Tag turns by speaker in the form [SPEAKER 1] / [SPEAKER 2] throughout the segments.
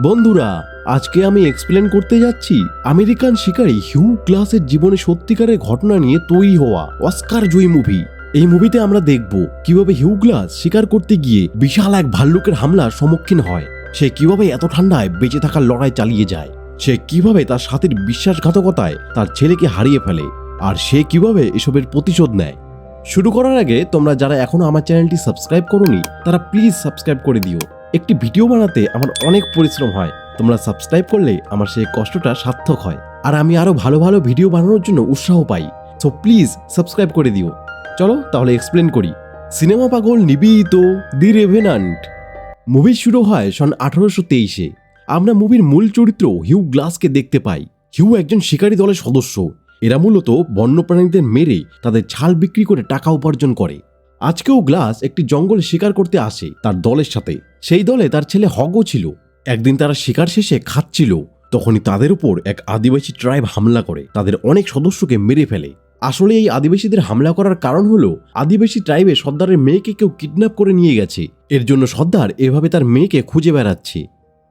[SPEAKER 1] বন্ধুরা, আজকে আমি এক্সপ্লেন করতে যাচ্ছি আমেরিকান শিকারী হিউ গ্লাসের জীবনে সত্যিকারের ঘটনা নিয়ে তৈরি হওয়া অস্কার জয়ী মুভি এই মুভিতে আমরা দেখব কীভাবে হিউ গ্লাস শিকার করতে গিয়ে বিশাল এক ভাল্লুকের হামলার সম্মুখীন হয়। সে কীভাবে এত ঠান্ডায় বেঁচে থাকার লড়াই চালিয়ে যায়। সে কীভাবে তার সাথীর বিশ্বাসঘাতকতায় তার ছেলেকে হারিয়ে ফেলে। আর সে কীভাবে এসবের প্রতিশোধ নেয়। শুরু করার আগে তোমরা যারা এখনও আমার চ্যানেলটি সাবস্ক্রাইব করোনি, তারা প্লিজ সাবস্ক্রাইব করে দিও। একটি ভিডিও বানাতে আমার অনেক পরিশ্রম হয়। তোমরা সাবস্ক্রাইব করলে আমার সেই কষ্টটা সার্থক হয়। আর আমি আরও ভালো ভালো ভিডিও বানানোর জন্য উৎসাহ পাই। সো প্লিজ সাবস্ক্রাইব করে দিও। চলো তাহলে এক্সপ্লেন করি। সিনেমা পাগল নিবিত দি রেভেনান্ট। মুভি শুরু হয় সন আঠারোশো তেইশে। আমরা মুভির মূল চরিত্র হিউ গ্লাসকে দেখতে পাই। হিউ একজন শিকারী দলের সদস্য। এরা মূলত বন্যপ্রাণীদের মেরে তাদের ছাল বিক্রি করে টাকা উপার্জন করে। আজকেও গ্লাস একটি জঙ্গল শিকার করতে আসে তার দলের সাথে। সেই দলে তার ছেলে হগও ছিল। একদিন তারা শিকার শেষে খাচ্ছিল। তখনই তাদের উপর এক আদিবাসী ট্রাইব হামলা করে। তাদের অনেক সদস্যকে মেরে ফেলে। আসলে এই আদিবাসীদের হামলা করার কারণ হলো, আদিবাসী ট্রাইবে সর্দারের মেয়েকে কেউ কিডন্যাপ করে নিয়ে গেছে। এর জন্য সর্দার এভাবে তার মেয়েকে খুঁজে বেড়াচ্ছে।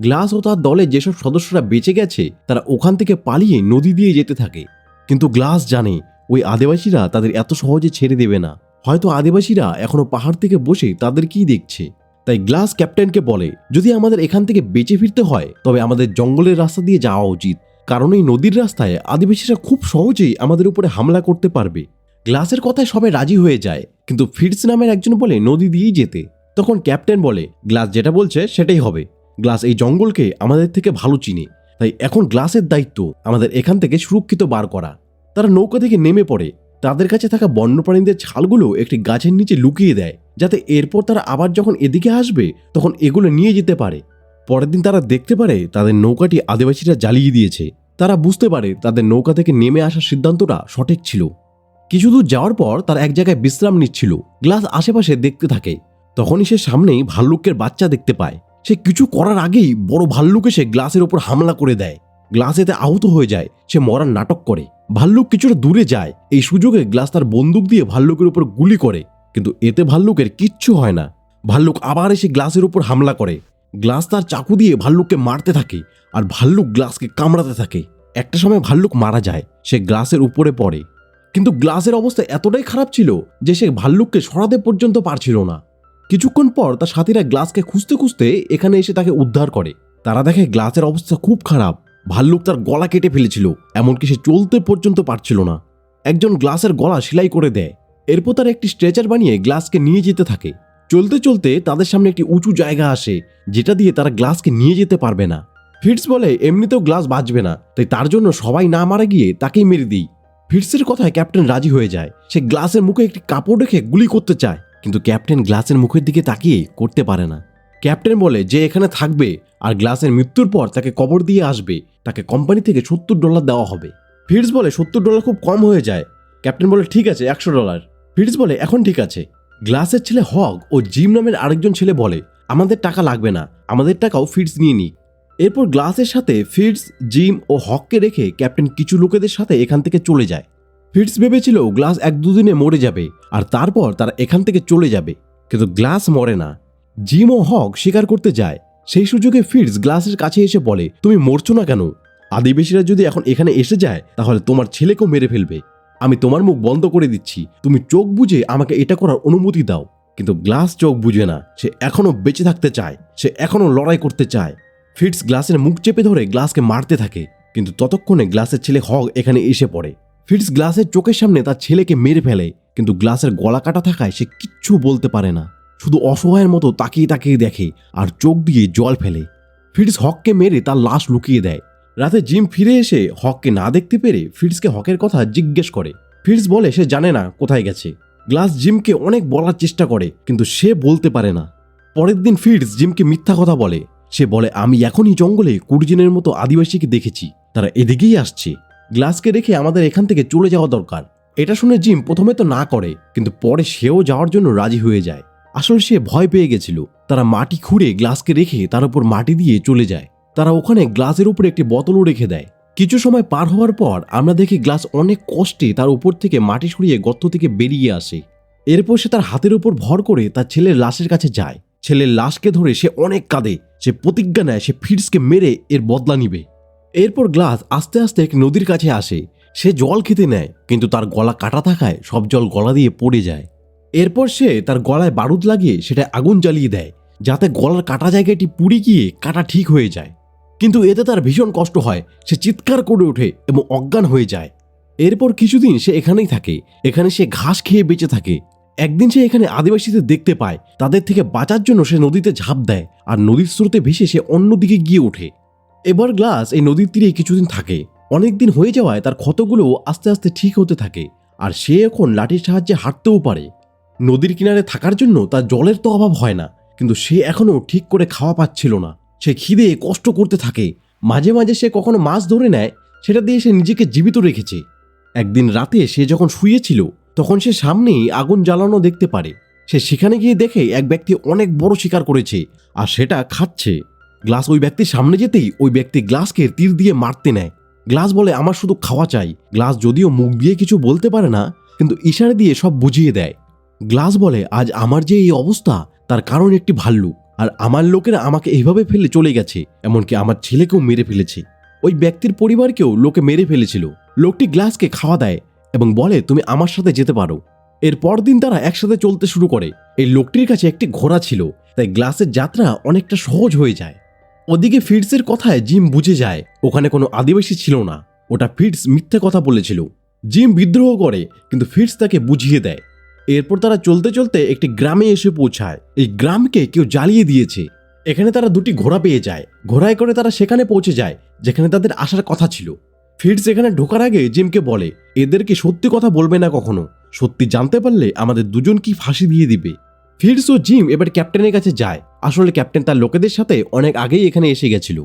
[SPEAKER 1] গ্লাস ও তার দলে যেসব সদস্যরা বেঁচে গেছে, তারা ওখান থেকে পালিয়ে নদী দিয়ে যেতে থাকে। কিন্তু গ্লাস জানে, ওই আদিবাসীরা তাদের এত সহজে ছেড়ে দেবে না। হয়তো আদিবাসীরা এখনও পাহাড় থেকে বসে তাদেরকেই দেখছে? তাই গ্লাস ক্যাপ্টেনকে বলে, যদি আমাদের এখান থেকে বেঁচে ফিরতে হয়, তবে আমাদের জঙ্গলের রাস্তা দিয়ে যাওয়া উচিত। কারণ এই নদীর রাস্তায় আদিবাসীরা খুব সহজেই আমাদের উপরে হামলা করতে পারবে। গ্লাসের কথায় সবাই রাজি হয়ে যায়, কিন্তু ফিটস নামের একজন বলে নদী দিয়েই যেতে। তখন ক্যাপ্টেন বলে, গ্লাস যেটা বলছে, সেটাই হবে। গ্লাস এই জঙ্গলকে আমাদের থেকে ভালো চিনে। তাই এখন গ্লাসের দায়িত্ব আমাদের এখান থেকে সুরক্ষিত বার করা। তারা নৌকা থেকে নেমে পড়ে। তাদের কাছে থাকা বন্যপ্রাণীদের ছালগুলো একটি গাছের নিচে লুকিয়ে দেয়, যাতে এরপর তারা আবার যখন এদিকে আসবে, তখন এগুলো নিয়ে যেতে পারে। পরের দিন তারা দেখতে পারে তাদের নৌকাটি আদিবাসীরা জ্বালিয়ে দিয়েছে। তারা বুঝতে পারে তাদের নৌকা থেকে নেমে আসার সিদ্ধান্তটা সঠিক ছিল। কিছু দূর যাওয়ার পর তার এক জায়গায় বিশ্রাম নিচ্ছিল। গ্লাস আশেপাশে দেখতে থাকে। তখনই সে সামনেই ভাল্লুকের বাচ্চা দেখতে পায়। সে কিছু করার আগেই বড় ভাল্লুক এসে গ্লাসের ওপর হামলা করে দেয়। গ্লাস এতে আহত হয়ে যায়। সে মরার নাটক করে। ভাল্লুক কিছুটা দূরে যায়। এই সুযোগে গ্লাস তার বন্দুক দিয়ে ভাল্লুকের উপর গুলি করে, কিন্তু এতে ভাল্লুকের কিচ্ছু হয় না। ভাল্লুক আবার এসে গ্লাসের উপর হামলা করে। গ্লাস তার চাকু দিয়ে ভাল্লুককে মারতে থাকে আর ভাল্লুক গ্লাসকে কামড়াতে থাকে। একটা সময় ভাল্লুক মারা যায়, সে গ্লাসের উপরে পড়ে। কিন্তু গ্লাসের অবস্থা এতটাই খারাপ ছিল যে সে ভাল্লুককে সরাতে পর্যন্ত পারছিল না। কিছুক্ষণ পর তার সাথীরা গ্লাসকে খুঁজতে খুঁজতে এখানে এসে তাকে উদ্ধার করে। তারা দেখে গ্লাসের অবস্থা খুব খারাপ। ভাল্লুক তার গলা কেটে ফেলেছিল, এমনকি সে চলতে পর্যন্ত পারছিল না। একজন গ্লাসের গলা সেলাই করে দেয়। এরপর তার একটি স্ট্রেচার বানিয়ে গ্লাসকে নিয়ে যেতে থাকে। চলতে চলতে তাদের সামনে একটি উঁচু জায়গা আসে, যেটা দিয়ে তারা গ্লাসকে নিয়ে যেতে পারবে না। ফিটস বলে, এমনিতেও গ্লাস বাঁচবে না, তাই তার জন্য সবাই না মারা গিয়ে তাকেই মেরে দিই। ফিটসের কথায় ক্যাপ্টেন রাজি হয়ে যায়। সে গ্লাসের মুখে একটি কাপড় রেখে গুলি করতে চায়, কিন্তু ক্যাপ্টেন গ্লাসের মুখের দিকে তাকিয়ে করতে পারে না। ক্যাপ্টেন বলে যে এখানে থাকবে আর গ্লাসের মৃত্যুর পর তাকে কবর দিয়ে আসবে। তাকে কোম্পানি থেকে সত্তর ডলার দেওয়া হবে। ফিটস বলে, সত্তর ডলার খুব কম হয়ে যায়। ক্যাপ্টেন বলে, ঠিক আছে, একশো ডলার। ফিটস বলে, এখন ঠিক আছে। গ্লাসের ছেলে হক ও জিম নামের আরেকজন ছেলে বলে, আমাদের টাকা লাগবে না, আমাদের টাকাও ফিটস নিয়ে নিক। এরপর গ্লাসের সাথে ফিটস জিম ও হককে রেখে ক্যাপ্টেন কিছু লোকেদের সাথে এখান থেকে চলে যায়। ফিটস ভেবেছিল গ্লাস এক দুদিনে মরে যাবে, আর তারপর তারা এখান থেকে চলে যাবে। কিন্তু গ্লাস মরে না। জিম ও হক শিকার করতে যায়। সেই সুযোগে ফিটস গ্লাসের কাছে এসে বলে, তুমি মরছো না কেন? আদিবাসীরা যদি এখন এখানে এসে যায়, তাহলে তোমার ছেলেকেও মেরে ফেলবে। আমি তোমার মুখ বন্ধ করে দিচ্ছি। তুমি চোখ বুঝে আমাকে এটা করার অনুমতি দাও। কিন্তু গ্লাস চোখ বুঝে না। সে এখনও বেঁচে থাকতে চায়। সে এখনও লড়াই করতে চায়। ফিটস গ্লাসের মুখ চেপে ধরে গ্লাসকে মারতে থাকে। কিন্তু ততক্ষণে গ্লাসের ছেলে হক এখানে এসে পড়ে। ফিটস গ্লাসের চোখের সামনে তার ছেলেকে মেরে ফেলে। কিন্তু গ্লাসের গলা কাটা থাকায় সে কিচ্ছু বলতে পারে না। শুধু অসহায়ের মতো তাকিয়ে তাকিয়ে দেখে আর চোখ দিয়ে জল ফেলে। ফিটস হককে মেরে তার লাশ লুকিয়ে দেয়। রাতে জিম ফিরে এসে হককে না দেখতে পেরে ফিটসকে হকের কথা জিজ্ঞেস করে। ফিটস বলে, সে জানে না কোথায় গেছে। গ্লাস জিমকে অনেক বলার চেষ্টা করে, কিন্তু সে বলতে পারে না। পরের দিন ফিটস জিমকে মিথ্যা কথা বলে। সে বলে, আমি এখনই জঙ্গলে কুড়িজনের মতো আদিবাসীকে দেখেছি। তারা এদিকেই আসছে। গ্লাসকে রেখে আমাদের এখান থেকে চলে যাওয়া দরকার। এটা শুনে জিম প্রথমে তো না করে, কিন্তু পরে সেও যাওয়ার জন্য রাজি হয়ে যায়। আসলে সে ভয় পেয়ে গেছিল। তারা মাটি খুঁড়ে গ্লাসকে রেখে তার উপর মাটি দিয়ে চলে যায়। তারা ওখানে গ্লাসের উপরে একটি বোতলও রেখে দেয়। কিছু সময় পার হওয়ার পর আমরা দেখি গ্লাস অনেক কষ্টে তার উপর থেকে মাটি সরিয়ে গর্ত থেকে বেরিয়ে আসে। এরপর সে তার হাতের উপর ভর করে তার ছেলের লাশের কাছে যায়। ছেলের লাশকে ধরে সে অনেক কাঁদে। সে প্রতিজ্ঞা নেয়, সে ফিটসকে মেরে এর বদলা নিবে। এরপর গ্লাস আস্তে আস্তে এক নদীর কাছে আসে। সে জল খেতে নেয়, কিন্তু তার গলা কাটা থাকায় সব জল গলা দিয়ে পড়ে যায়। এরপর সে তার গলায় বারুদ লাগিয়ে সেটা আগুন জ্বালিয়ে দেয়, যাতে গলার কাটা জায়গাটি পুড়ে গিয়ে কাটা ঠিক হয়ে যায়। কিন্তু এতে তার ভীষণ কষ্ট হয়, সে চিৎকার করে ওঠে এবং অজ্ঞান হয়ে যায়। এরপর কিছুদিন সে এখানেই থাকে, এখানে সে ঘাস খেয়ে বেঁচে থাকে। একদিন সে এখানে আদিবাসীদের দেখতে পায়, তাদের থেকে বাঁচার জন্য সে নদীতে ঝাঁপ দেয় আর নদীর স্রোতে ভেসে সে অন্যদিকে গিয়ে ওঠে। এবার গ্লাস এই নদীর তীরে কিছুদিন থাকে। অনেকদিন হয়ে যাওয়ায় তার ক্ষতগুলো আস্তে আস্তে ঠিক হতে থাকে, আর সে এখন লাঠির সাহায্যে হাঁটতেও পারে। নদীর কিনারে থাকার জন্য তার জলের তো অভাব হয় না। কিন্তু সে এখনও ঠিক করে খাওয়া পাচ্ছিল না। সে খিদে, কষ্ট করতে থাকে। মাঝে মাঝে সে কখনো মাছ ধরে নেয়, সেটা দিয়ে সে নিজেকে জীবিত রেখেছে। একদিন রাতে সে যখন শুয়েছিল, তখন সে সামনেই আগুন জ্বালানো দেখতে পারে। সে সেখানে গিয়ে দেখে এক ব্যক্তি অনেক বড় শিকার করেছে, আর সেটা খাচ্ছে। গ্লাস ওই ব্যক্তির সামনে যেতেই ওই ব্যক্তি গ্লাসকে তীর দিয়ে মারতে নেয়। গ্লাস বলে, আমার শুধু খাওয়া চাই। গ্লাস যদিও মুখ দিয়ে কিছু বলতে পারে না, কিন্তু ইশারা দিয়ে সব বুঝিয়ে দেয়। গ্লাস বলে, আজ আমার যে এই অবস্থা, তার কারণ একটি ভাল্লুক। আর আমার লোকেরা আমাকে এইভাবে ফেলে চলে গেছে, এমনকি আমার ছেলেকেও মেরে ফেলেছে। ওই ব্যক্তির পরিবারকেও লোকে মেরে ফেলেছিল। লোকটি গ্লাসকে খাওয়া দেয় এবং বলে, তুমি আমার সাথে যেতে পারো। এর পরদিন তারা একসাথে চলতে শুরু করে। এই লোকটির কাছে একটি ঘোড়া ছিল, তাই গ্লাসের যাত্রা অনেকটা সহজ হয়ে যায়। ওদিকে ফিটসের কথায় জিম বুঝে যায়, ওখানে কোনো আদিবাসী ছিল না। ওটা ফিটস মিথ্যে কথা বলেছিল। জিম বিদ্রোহ করে, কিন্তু ফিটস তাকে বুঝিয়ে দেয়। এরপর তারা চলতে চলতে একটি গ্রামে এসে পৌঁছায়। এই গ্রামকে কেউ জ্বালিয়ে দিয়েছে। এখানে তারা দুটি ঘোড়া পেয়ে যায়। ঘোড়ায় করে তারা সেখানে পৌঁছে যায়, যেখানে তাদের আসার কথা ছিল। ফিটস এখানে ঢোকার আগে জিমকে বলে এদেরকে সত্যি কথা বলবে না কখনো? সত্যি জানতে পারলে আমাদের দুজন কি ফাঁসি দিয়ে দিবে? ফিটস ও জিম এবার ক্যাপ্টেনের কাছে যায়। আসলে ক্যাপ্টেন তার লোকেদের সাথে অনেক আগেই এখানে এসে গেছিল।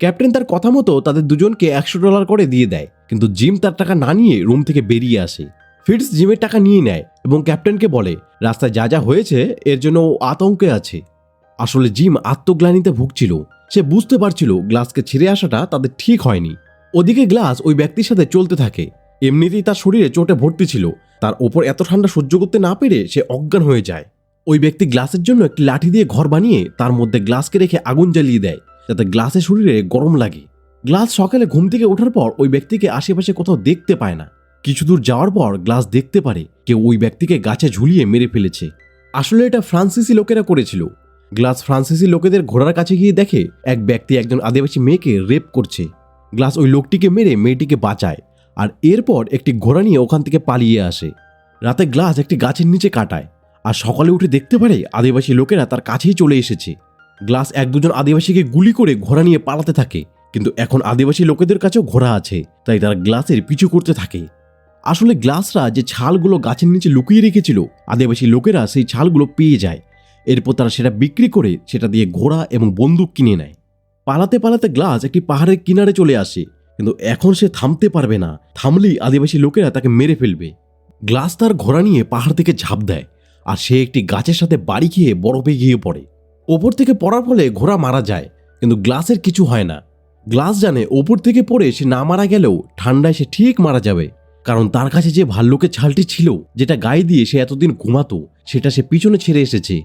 [SPEAKER 1] ক্যাপ্টেন তার কথা মতো তাদের দুজনকে একশো ডলার করে দিয়ে দেয়, কিন্তু জিম তার টাকা না নিয়ে রুম থেকে বেরিয়ে আসে। ফিটস জিমের টাকা নিয়ে নেয় এবং ক্যাপ্টেনকে বলে, রাস্তায় যা যা হয়েছে, এর জন্য ও আতঙ্কে আছে। আসলে জিম আত্মগ্লানিতে ভুগছিল। সে বুঝতে পারছিল গ্লাসকে ছেড়ে আসাটা তাদের ঠিক হয়নি। ওদিকে গ্লাস ওই ব্যক্তির সাথে চলতে থাকে। এমনিতেই তার শরীরে চোটে ভর্তি ছিল। তার ওপর এত ঠান্ডা সহ্য করতে না পেরে সে অজ্ঞান হয়ে যায়। ওই ব্যক্তি গ্লাসের জন্য একটি লাঠি দিয়ে ঘর বানিয়ে তার মধ্যে গ্লাসকে রেখে আগুন জ্বালিয়ে দেয়। যাতে গ্লাসের শরীরে গরম লাগে। গ্লাস সকালে ঘুম থেকে ওঠার পর ওই ব্যক্তিকে আশেপাশে কোথাও দেখতে পায় না। কিছু দূর যাওয়ার পর গ্লাস দেখতে পারে কেউ ওই ব্যক্তিকে গাছে ঝুলিয়ে মেরে ফেলেছে। আসলে এটা ফ্রান্সিসি লোকেরা করেছিল। গ্লাস ফ্রান্সিসি লোকেদের ঘোড়ার কাছে গিয়ে দেখে এক ব্যক্তি একজন আদিবাসী মেয়েকে রেপ করছে। গ্লাস ওই লোকটিকে মেরে মেয়েটিকে বাঁচায় আর এরপর একটি ঘোড়া নিয়ে ওখান থেকে পালিয়ে আসে। রাতে গ্লাস একটি গাছের নিচে কাটায় আর সকালে উঠে দেখতে পারে আদিবাসী লোকেরা তার কাছেই চলে এসেছে। গ্লাস এক দুজন আদিবাসীকে গুলি করে ঘোড়া নিয়ে পালাতে থাকে, কিন্তু এখন আদিবাসী লোকেদের কাছেও ঘোড়া আছে, তাই তারা গ্লাসের পিছু করতে থাকে। আসলে গ্লাসরা যে ছালগুলো গাছের নিচে লুকিয়ে রেখেছিল আদিবাসী লোকেরা সেই ছালগুলো পেয়ে যায়। এরপর তারা সেটা বিক্রি করে সেটা দিয়ে ঘোড়া এবং বন্দুক কিনে নেয়। পালাতে পালাতে গ্লাস একটি পাহাড়ের কিনারে চলে আসে, কিন্তু এখন সে থামতে পারবে না। থামলেই আদিবাসী লোকেরা তাকে মেরে ফেলবে। গ্লাস তার ঘোড়া নিয়ে পাহাড় থেকে ঝাঁপ দেয়, আর সে একটি গাছের সাথে বাড়ি খেয়ে বরফে গিয়ে পড়ে। ওপর থেকে পড়ার ফলে ঘোড়া মারা যায়, কিন্তু গ্লাসের কিছু হয় না। গ্লাস জানে ওপর থেকে পড়ে সে না মারা গেলেও ঠান্ডায় সে ঠিক মারা যাবে। কারণ তার কাছে যে ভাল্লুকের ছালটি ছিল, যেটা গায়ে দিয়ে সে এতদিন ঘুমাতো, সেটা সে পিছনে ছেড়ে এসেছে।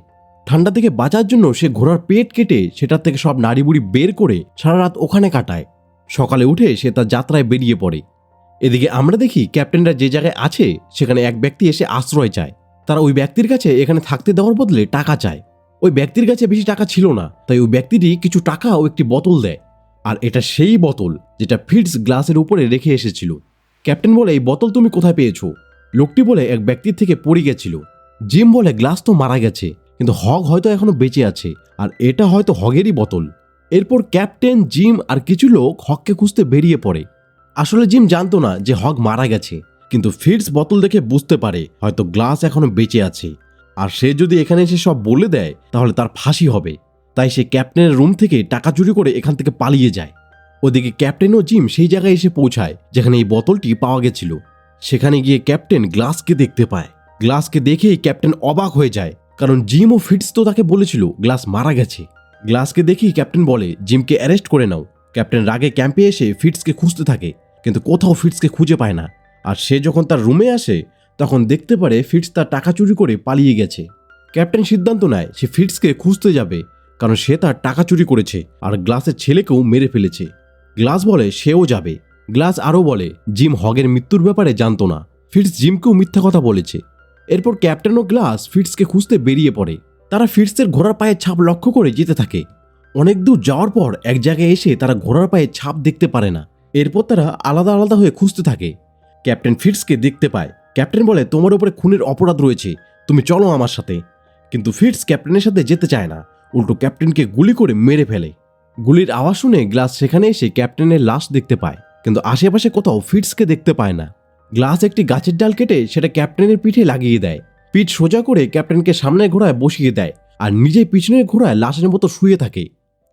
[SPEAKER 1] ঠান্ডা থেকে বাঁচার জন্য সে ঘোড়ার পেট কেটে সেটার থেকে সব নাড়িবুড়ি বের করে সারা রাত ওখানে কাটায়। সকালে উঠে সে তার যাত্রায় বেরিয়ে পড়ে। এদিকে আমরা দেখি ক্যাপ্টেনরা যে জায়গায় আছে, সেখানে এক ব্যক্তি এসে আশ্রয় চায়। তারা ওই ব্যক্তির কাছে এখানে থাকতে দেওয়ার বদলে টাকা চায়। ওই ব্যক্তির কাছে বেশি টাকা ছিল না, তাই ওই ব্যক্তিটি কিছু টাকা ও একটি বোতল দেয়। আর এটা সেই বোতল, যেটা ফিটস গ্লাসের উপরে রেখে এসেছিল। ক্যাপ্টেন বলে, এই বোতল তুমি কোথায় পেয়েছ? লোকটি বলে, এক ব্যক্তির থেকে পড়ে গেছিল। জিম বলে, গ্লাস তো মারা গেছে, কিন্তু হগ হয়তো এখনও বেঁচে আছে, আর এটা হয়তো হগেরই বোতল। এরপর ক্যাপ্টেন, জিম আর কিছু লোক হককে খুঁজতে বেরিয়ে পড়ে। আসলে জিম জানতো না যে হক মারা গেছে, কিন্তু ফিটস বোতল দেখে বুঝতে পারে, হয়তো গ্লাস এখনও বেঁচে আছে। আর সে যদি এখানে এসে সব বলে দেয়, তাহলে তার ফাঁসি হবে। তাই সে ক্যাপ্টেনের রুম থেকে টাকা চুরি করে এখান থেকে পালিয়ে যায়। ওদিকে ক্যাপ্টেন ও জিম সেই জায়গায় এসে পৌঁছায়, যেখানে এই বোতলটি পাওয়া গেছিল। সেখানে গিয়ে ক্যাপ্টেন গ্লাসকে দেখতে পায়। গ্লাসকে দেখেই ক্যাপ্টেন অবাক হয়ে যায়, কারণ জিম ও ফিটস তো তাকে বলেছিল, গ্লাস মারা গেছে। গ্লাসকে দেখেই ক্যাপ্টেন বলে, জিমকে অ্যারেস্ট করে নাও। ক্যাপ্টেন রাগে ক্যাম্পে এসে ফিটসকে খুঁজতে থাকে, কিন্তু কোথাও ফিটসকে খুঁজে পায় না। আর সে যখন তার রুমে আসে, তখন দেখতে পারে ফিটস তার টাকা চুরি করে পালিয়ে গেছে। ক্যাপ্টেন সিদ্ধান্ত নেয়, সে ফিটসকে খুঁজতে যাবে, কারণ সে তার টাকা চুরি করেছে, আর গ্লাসের ছেলেকেও মেরে ফেলেছে। গ্লাস বলে সেও যাবে। গ্লাস আরও বলে, জিম হগের মৃত্যুর ব্যাপারে জানতো না। ফিটস জিমকেও মিথ্যা কথা বলেছে। এরপর ক্যাপ্টেন ও গ্লাস ফিটসকে খুঁজতে বেরিয়ে পড়ে। তারা ফিটসের ঘোড়ার পায়ে ছাপ লক্ষ্য করে যেতে থাকে। অনেক দূর যাওয়ার পর এক জায়গায় এসে তারা ঘোড়ার পায়ে ছাপ দেখতে পারে না। এরপর তারা আলাদা আলাদা হয়ে খুঁজতে থাকে। ক্যাপ্টেন ফিটসকে দেখতে পায়। ক্যাপ্টেন বলে, তোমার উপরে খুনের অপরাধ রয়েছে। তুমি চলো আমার সাথে। কিন্তু ফিটস ক্যাপ্টেনের সাথে যেতে চায় না। উল্টো ক্যাপ্টেনকে গুলি করে মেরে ফেলে। গুলির আওয়াজ শুনে গ্লাস সেখানে এসে ক্যাপ্টেনের লাশ দেখতে পায়, কিন্তু আশেপাশে কোথাও ফিটসকে দেখতে পায় না। গ্লাস একটি গাছের ডাল কেটে সেটা ক্যাপ্টেনের পিঠে লাগিয়ে দেয়। পিঠ সোজা করে ক্যাপ্টেনকে সামনের ঘোড়ায় বসিয়ে দেয় আর নিজে পিছনের ঘোড়ায় লাশের মতো শুয়ে থাকে।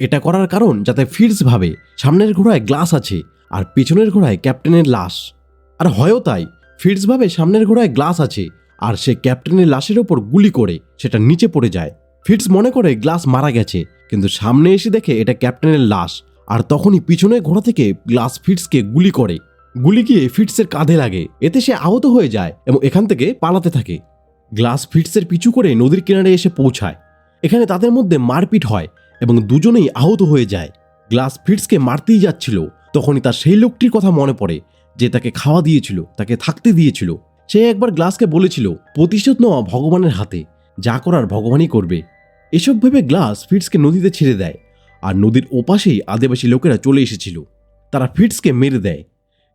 [SPEAKER 1] এটা করার কারণ যাতে ফিটস ভাবে, সামনের ঘোড়ায় গ্লাস আছে আর পিছনের ঘোড়ায় ক্যাপ্টেনের লাশ। আর হয়ও তাই ফিটস ভাবে সামনের ঘোড়ায় গ্লাস আছে আর সে ক্যাপ্টেনের লাশের ওপর গুলি করে, সেটা নিচে পড়ে যায়। ফিটস মনে করে গ্লাস মারা গেছে, কিন্তু সামনে এসে দেখে এটা ক্যাপ্টেনের লাশ, আর তখনই পিছনে ঘোড়া থেকে গ্লাস ফিটসকে গুলি করে। গুলি গিয়ে ফিটসের কাঁধে লাগে, এতে সে আহত হয়ে যায় এবং এখান থেকে পালাতে থাকে। গ্লাস ফিটসের পিছু করে নদীর কিনারে এসে পৌঁছায়। এখানে তাদের মধ্যে মারপিট হয় এবং দুজনেই আহত হয়ে যায়। গ্লাস ফিটসকে মারতেই যাচ্ছিল, তখনই তার সেই লোকটির কথা মনে পড়ে, যে তাকে খাওয়া দিয়েছিল, তাকে থাকতে দিয়েছিল। সে একবার গ্লাসকে বলেছিল, প্রতিশোধ নেওয়া ভগবানের হাতে। যা করার ভগবানই করবে। এসব ভেবে গ্লাস ফিটসকে নদীতে ছেড়ে দেয় আর নদীর ওপাশেই আদিবাসী লোকেরা চলে এসেছিল। তারা ফিটসকে মেরে দেয়।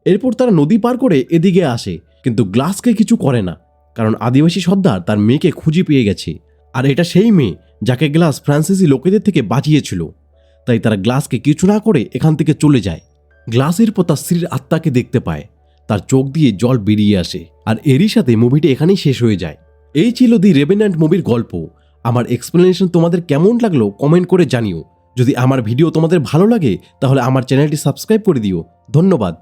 [SPEAKER 1] এরপর তারা নদী পার করে এদিকে আসে, কিন্তু গ্লাসকে কিছু করে না, কারণ আদিবাসী সর্দার তার মেয়েকে খুঁজে পেয়ে গেছে। আর এটা সেই মেয়ে যাকে গ্লাস ফ্রান্সিসি লোকেদের থেকে বাঁচিয়েছিল। তাই তারা গ্লাসকে কিছু না করে এখান থেকে চলে যায়। গ্লাসের পর তার স্ত্রীর আত্মাকে দেখতে পায়। তার চোখ দিয়ে জল বেরিয়ে আসে। আর এরই সাথে মুভিটি এখানেই শেষ হয়ে যায়। এই ছিল দি রেভেন্যান্ট মুভির গল্প। আমার এক্সপ্লেনেশন তোমাদের কেমন লাগল কমেন্ট করে জানিও। যদি আমার ভিডিও তোমাদের ভালো লাগে, তাহলে আমার চ্যানেলটি সাবস্ক্রাইব করে দিও। ধন্যবাদ।